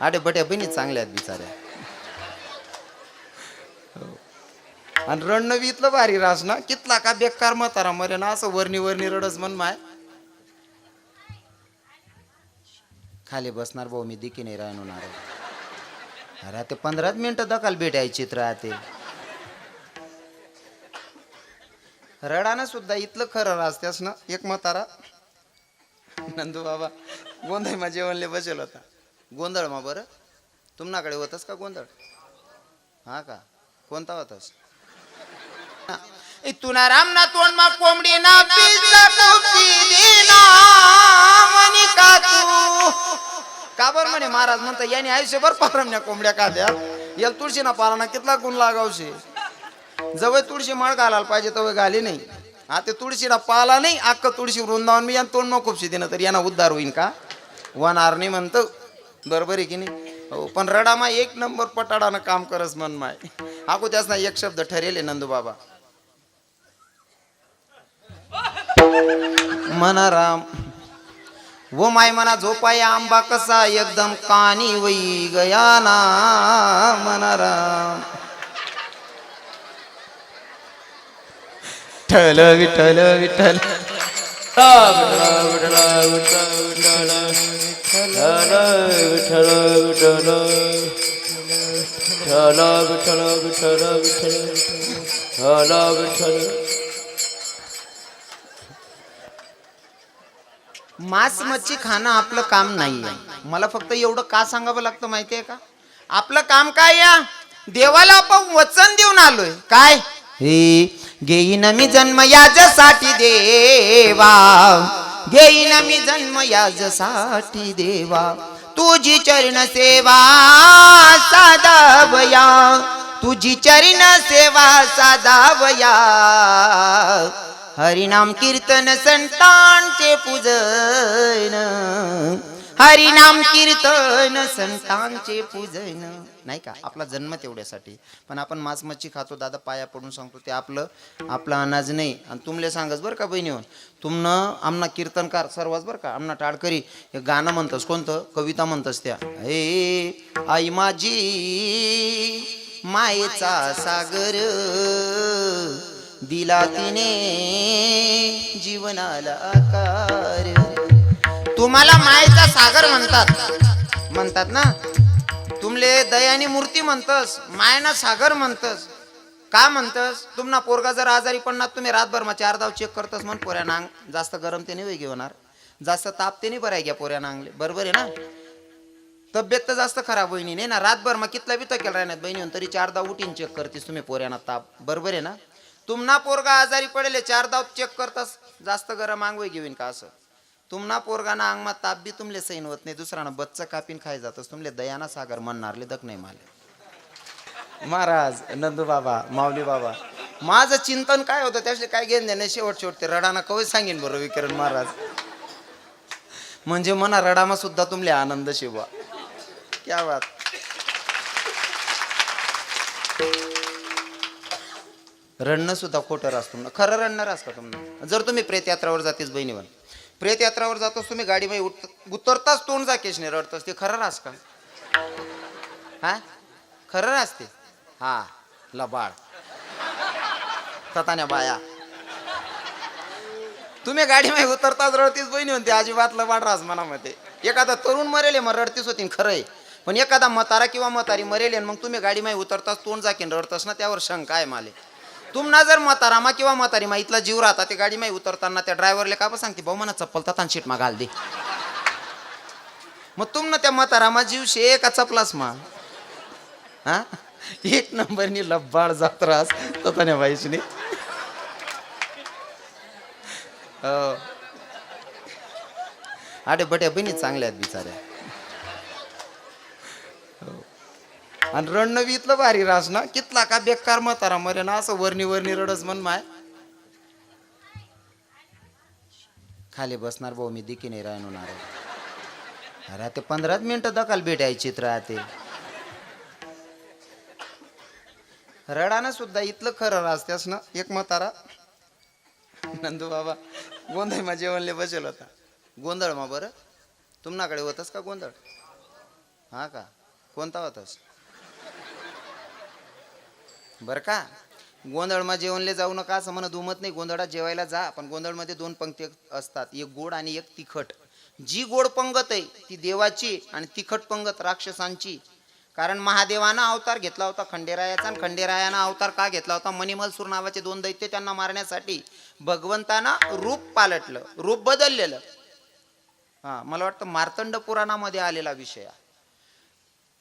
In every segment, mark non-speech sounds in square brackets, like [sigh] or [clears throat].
आडे बट्या बहिणी चांगल्या आहेत बिचाऱ्या. हो. आणि रणनवी बी इथलं भारी रास ना कितला का बेकार म्हातारा मरे ना असं वरणी वरणी रडस म्हण माय. खाली बसणार भाऊ मी दिकी नाही राहणार. अरे ते पंधराच मिनिटं दखल भेटायची राहते. रडानं सुद्धा इथलं खरं रास्त्यास ना एक म्हातारा. नंदू बाबा गोंधळ माझे जेवणले बसेल होता. गोंधळ मा बरं? तुमनाकडे होतस का गोंधळ? हा का? कोणता होतास? तुना राम ना तोंड मा कोंबडी ना पिझ्झा म्हणी का तू? का बरं म्हणे महाराज म्हणता याने आयुष्यभर पारमण्या कोंबड्या खाद्या याला तुळशी ना पाराना कितला गुण लागावशे? जवळ तुळशी मळ घालायला पाहिजे तवय घाली नाही. हा ते तुळशीला पाला नाही अख्ख तुळशी वृंदावन मी यानं तोंड नको खुपशी देणं तर यांना उद्धार होईन का? वनार नाही म्हणतं बरोबर आहे की नाही? हो पण रडामा एक नंबर पटाडानं काम करस मन माय. हाकू त्याच ना एक शब्द ठरेल नंदू बाबा. मना राम. वो माय मना झोपाय आंबा कसा एकदम कानी वई गया ना मना राम. ठल विठ्ठल विठ्ठल मांस मच्छी खाणं आपलं काम नाही आहे मला फक्त एवढं का सांगावं लागतं माहितीये का? आपलं काम काय या? देवाला आपण वचन देऊन आलोय. काय? हे घेईन मी जन्म याजसाठी देवा. घेईन मी जन्म याजसाठी देवा. तुझी चरण सेवा साधावया. तुझी चरण सेवा साधावया. हरिनाम कीर्तन संतांचे पूजन. हरिनाम कीर्तन संतांचे पूजन. नाही का? आपला जन्म तेवढ्यासाठी. पण आपण मांस मच्छी खातो दादा पाया पडून सांगतो ते आपलं आपला अनाज नाही. आणि तुमले सांगस बरं का बहिणीवर तुमनं आमना कीर्तनकार सर्वच बरं का? आमना टाळकरी. हे गाणं म्हणतस कोणतं? कविता म्हणतस त्या. हे आई माझी मायेचा सागर. दिला तिने जीवनाला आकार. तुम्हाला मायेचा सागर म्हणतात. म्हणतात ना? तुमले दयानी मूर्ती म्हणतस मायना सागर म्हणतस. का म्हणतस? तुम्हाला पोरगा जर आजारी पडणार तुम्ही रातभर मग चार दाव चेक करतस म्हण पोऱ्या नांग. जास्त गरम ते नाही वेगळी होणार जास्त ताप ते नाही बराय घ्या पोऱ्या नांगले. बरोबर आहे ना? तब्येत तर जास्त खराब होईनी नाही ना? रातभर मग कितला बी केला राहण्यात बहिणी तरी चार दाव उठीन चेक करतेस तुम्ही पोऱ्याना ताप. बरोबर आहे ना? तुमना पोरगा आजारी पडेल चार दाव चेक करतास जास्त गरम अंग घेऊन का असं? तुमना पोरगाना अंगमा ताप बी तुमले सैन होत नाही. दुसरानं बच्च कापीन खाय जातस. तुमले दयाना सागर म्हणणारले दक नाही माले. महाराज नंदू बाबा माऊली बाबा माझं चिंतन काय होतं? त्याचे काय घेऊन देणे शेवट शेवट ते रडाना कवय सांगेन बरं विकरण महाराज. म्हणजे मना रडामा सुद्धा तुमले आनंद शिवा. क्या बात. रडणं सुद्धा खोटं रास तुम्हाला खरं रडणार रास का तुम्हाला जर तुम्ही प्रेतयात्रावर जातीस बहिणीवर प्रेतयात्रावर जातोस तुम्ही गाडीमध्ये उठ उतरताच तोंड जाकेश नाही रडतोस. ते खरं रास का? हा? खरं रास ते? हा लबाड. ततान्या बाया. तुम्ही गाडीमध्ये उतरताच रडतीस बहिणी म्हणते अजिबात लबाड रास मनामध्ये एखादा तरुण मरेले मग रडतीस होती खरं आहे. पण एखादा मतारा किंवा मतारी मरेल मग तुम्ही गाडीमध्ये उतरताच तोंड जाकीन रडतास ना त्यावर शंका आहे माले. तुम्हाला जर म्हातारामा किंवा म्हातारीमा इथला जीव राहता ते गाडी माही उतरताना त्या ड्रायव्हरला का सांगते भाऊ मला चप्पल तात आणि शीट मा घाल दे. मग तुमनं त्या म्हातारामा जीव शे का चपलास मा हा? एक नंबरनी लब्बाड जात्रास तताने बाईशनी हो. अडे बट्या बहिणी चांगल्या आहेत बिचाऱ्या हो. आणि रणनवी इथलं भारी रास ना कितला का बेकार म्हातारा मरे ना असं वरणी वरणी रडस म्हण माय. खाली बसणार भाऊ मी दिकी नाही राहणार. अरे ते पंधराच मिनिटं दखाल भेटायची राहते. रडाना सुद्धा इथलं खरं रास्त्यास ना एक म्हातारा. नंदू बाबा गोंधळ मा जेवणले बसेल होता. गोंधळ मा बरं? तुमनाकडे होतास का गोंधळ? हा का? कोणता होतास? बरं का? गोंधळमा जेवणले जाऊ नका असं म्हणत उमत नाही. गोंधळात जेवायला जा. पण गोंधळमध्ये दोन पंक्ती असतात. एक गोड आणि एक तिखट. जी गोड पंगत आहे ती देवाची आणि तिखट पंगत राक्षसांची. कारण महादेवानं अवतार घेतला होता खंडेरायाचा आणि खंडेरायानं अवतार का घेतला होता? मणिमलसूर नावाचे दोन दैत्य त्यांना मारण्यासाठी भगवंतानं रूप पालटलं. रूप बदललेलं. हा मला वाटतं मार्तंड पुराणामध्ये आलेला विषय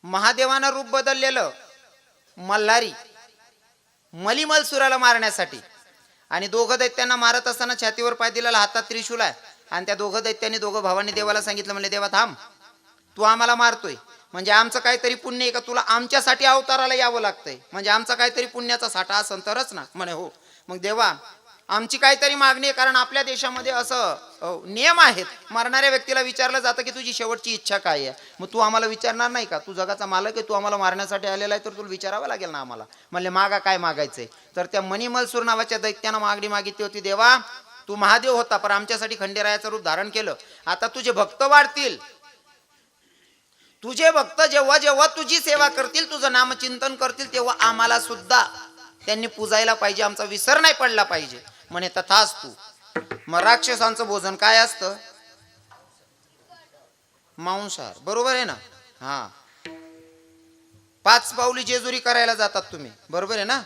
महादेवानं रूप बदललेलं. मल्हारी. मलिमलसुराला मारण्यासाठी. आणि दोघं दैत्यांना मारत असताना छातीवर पाय दिलेला हातात त्रिशूल आहे. आणि त्या दोघं दैत्यांनी दोघं भावांनी देवाला सांगितलं म्हणले देवा थांब. तू आम्हाला मारतोय. म्हणजे आमचं काहीतरी पुण्य आहे का? तुला आमच्यासाठी अवताराला यावं लागतंय. म्हणजे आमचा काहीतरी पुण्याचा साठा असन तरच ना. म्हणे हो. मग देवा आमची काहीतरी मागणी आहे कारण आपल्या देशामध्ये असं नियम आहेत. मारणाऱ्या व्यक्तीला विचारलं जातं की तुझी शेवटची इच्छा काय आहे? मग तू आम्हाला विचारणार नाही का? तू जगाचा मालक आहे तू आम्हाला मारण्यासाठी आलेला आहे तर तुला विचारावं लागेल ना आम्हाला? म्हणले मागा काय मागायचंय? तर त्या मणिमलसूर नावाच्या दैत्यानं मागणी मागितली होती देवा तू महादेव होता पण आमच्यासाठी खंडेरायाचं रूप धारण केलं. आता तुझे भक्त वाढतील. तुझे भक्त जेव्हा जेव्हा तुझी सेवा करतील तुझं नामचिंतन करतील तेव्हा आम्हाला सुद्धा त्यांनी पुजायला पाहिजे आमचा विसर नाही पडला पाहिजे. म्हणे तथाच तू मग राक्षसांचं भोजन काय असतं? मांसाहार. बरोबर आहे ना? हा. पाच पावली जेजुरी करायला जातात तुम्ही. बरोबर आहे ना?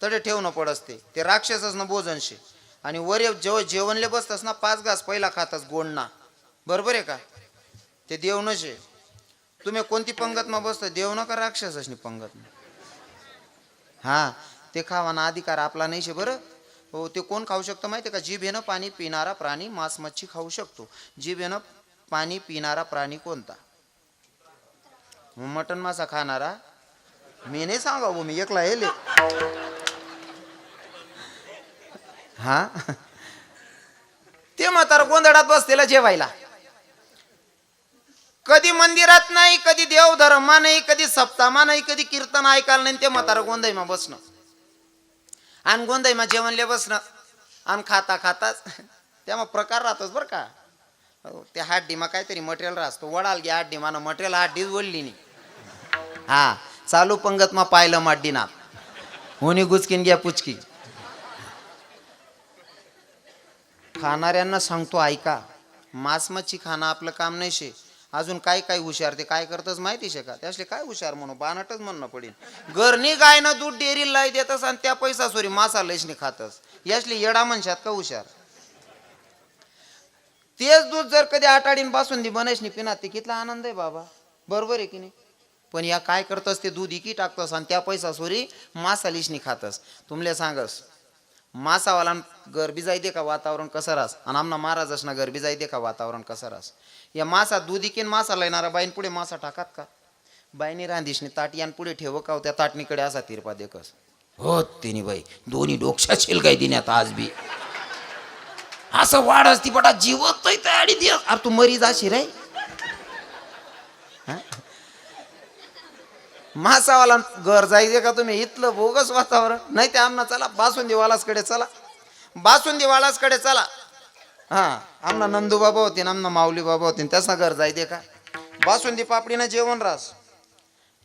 तडे ठेवणं पडस ते. राक्षसच ना भोजन शे आणि वर जेव्हा जेवणले बसतस ना पाच घास पहिला खातस गोडना बरोबर आहे का? ते देव नशे तुम्ही कोणती पंगत मग बसत? देव का राक्षसच पंगत हा. ते खावाना अधिकार आपला नाही शे बरं? हो ते कोण खाऊ शकतं माहिती आहे का? जीभ पाणी पिणारा प्राणी मांस मच्छी खाऊ शकतो. जीभ पाणी पिणारा प्राणी कोणता? मटन मासा खाणारा? मी नाही सांगा भाऊ, मी एकला येले हा? ते म्हातारा गोंधळात बसलेला जेवायला. कधी मंदिरात नाही कधी देवधर्मा नाही कधी सप्तामा नाही कधी कीर्तन ऐकायला नाही ते म्हातारा गोंधळमा बसणं. आणि गोंधळीमा जेवणले बसणं. आणि खाता खाताच. तेव्हा प्रकार राहतोच बरं का. हो, त्या हाड्डीमा काहीतरी मटेरियल राहतो. वडाल घ्या हाड्डीमानं मटेरियल हाड्डीच वडली नाही. हा चालू पंगत मा पाहिलं माड्डीना होणी गुचकीन घ्या पुचकी. खाणाऱ्यांना सांगतो ऐका मांस मच्छी खाणं आपलं काम नाही शे. अजून काय काय हुशार ते काय करतच माहिती शे का त्यासले काय हुशार म्हणू बानाटच म्हणणं पडेल घरनी गायनं दूध डेअरी लाई देतस आणि त्या पैसा सोरी मासा लयसनी खातस. यासली येडा म्हणशात का हुशार? तेच दूध जर कधी आटाडीन बासुंदी बनायसनी पिनात ते कितला आनंद आहे बाबा. बरोबर आहे की नाही? पण या काय करतस ते दूध इकी टाकतस आणि त्या पैसा सोरी मासा लिशनी खातस. तुमले सांगस मासावाला गरबी जाई दे का वातावरण कसं रास? आणि आमना महाराज असणार गरबी जाई दे का वातावरण कसं रास? या मासा दूध मासा लयणारा बाईन पुढे मासा टाकात का? बाईनी रांधीशनी ताट यान पुढे ठेव का हो, त्या ताटणीकडे असा तिरपा देखस? हो तिने बाई दोन्ही डोक्षा शेल काय दिण्यात आज बी. असं वाढ असती पटा जीवत तयारी दे अरे तू मरी जाशी रे. मासावाला घर जायचे का तुम्ही? इथलं बोगस वातावरण. नाही ते आमना चला बासुंदी वालासकडे चला. बासुंदी वालासकडे चला. हा आमना नंदू बाबा होते ना आमना माऊली बाबा होते त्याचा घर जायचे का? बासुंदी पापडीनं जेवण रास.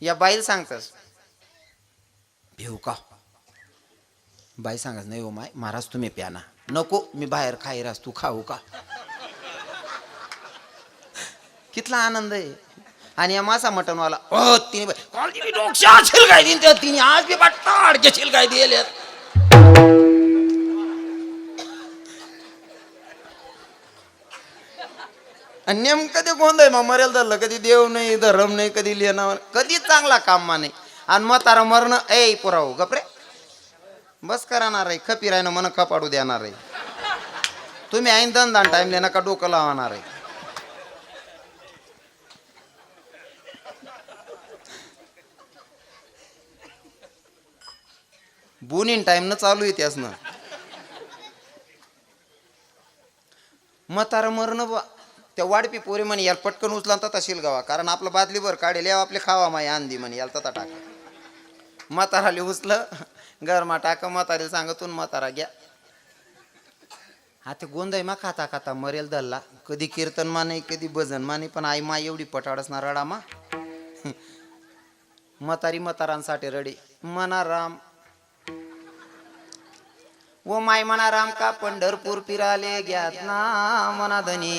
या बाईल सांगतस. भिऊ का? बाई सांगत नाही हो माय महाराज तुम्ही प्याना. नको मी बाहेर खाई रास तू खाऊ का? कितला आनंद आहे. आणि या मासा मटनवाला ओ तिने तिने डोक्या शिलगाय दिन तिने आज बी बाट्टा अडके शिलगाय दिले आणि नेमकं ते गोंधळ मग मरेल धरलं कधी देव नाही धरम नाही कधी लिहिणं कधी चांगला काम मा नाही आणि म्हातारा मरण ए पुराव गपरे. बस करणार आहे खपी राहणं मन खपाडू देणार आहे. तुम्ही ऐन दन टाइमले नका डोकं लावणार आहे. बुनीन टाइम न चालू आहे त्यासनं. म्हातारा मरण बा त्या वाडपी पोरी म्हणे याला पटकन उचला तथा गावा कारण आपलं बादलीभर काढेल याव आपले खावा माय आंधी म्हणे याला तथा टाका. म्हाताराले उचलं गरमा टाका म्हातारीला सांगतून म्हातारा घ्या. हा ते गोंधळ मा खाता खाता मरेल धल्ला कधी कीर्तन मा नाही कधी भजन मा नाही पण आई मा एवढी पटाडस ना रडा मा. म्हातारी म्हातारांसाठी रडी. मना राम. व माय म्हणा राम का पंढरपूर फिराले घ्यात ना मना धनी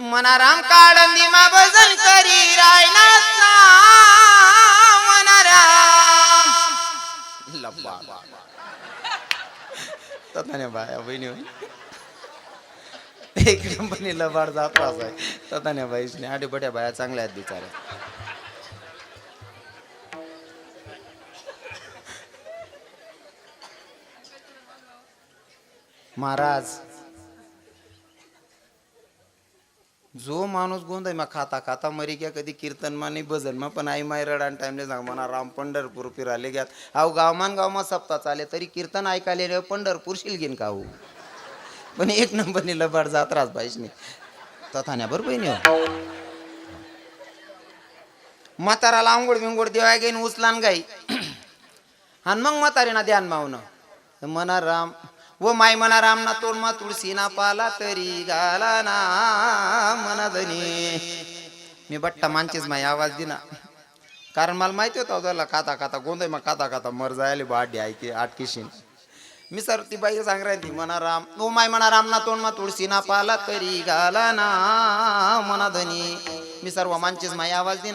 मना राम काळंदी मा भजन करी रायनाथ ना मना राम लब्बा. तथाने बाया बहिणी होय एक लबाड जात आहे तथाने बाईसने आडे बट्या बाया चांगल्या आहेत बिचाऱ्या. महाराज जो माणूस गोंधळ मा खाता खाता मरी गया कधी कीर्तन मा नाही भजन मा पण आई माय रडान टाइमले सांग म्हणा राम पंढरपूर फिराले घ्यात अहो गावमान गावमा सप्ताह चाले तरी कीर्तन ऐकायला रे पंढरपूर शिलगीन का हो? पण एक नंबरने लबाड जात राहत तथा न्या बरोबर नाही हो. म्हाताराला आंघोळ बिंगोळ देवाय घेईन उचलान गाई आणि [clears throat] मग म्हातारीना ध्यान मावणं. मना राम व माय मना राम ना तोड मा तुळशी ना पाला तरी गाला ना मना मी बट्टा मानचीच माय आवाज दिना. कारण मला माहिती होता त्याला खाता खाता गोंधळ मग खाता खाता मर जायले बाडी ऐके आटकीशीन. मी सर ती बाई सांग राहिली मना राम ओ माय मना राम ना तोंड मा तुळशी ना पाला तरी गाला ना मनाधनी. मी सर्व मानचीच माय आवाज दिना.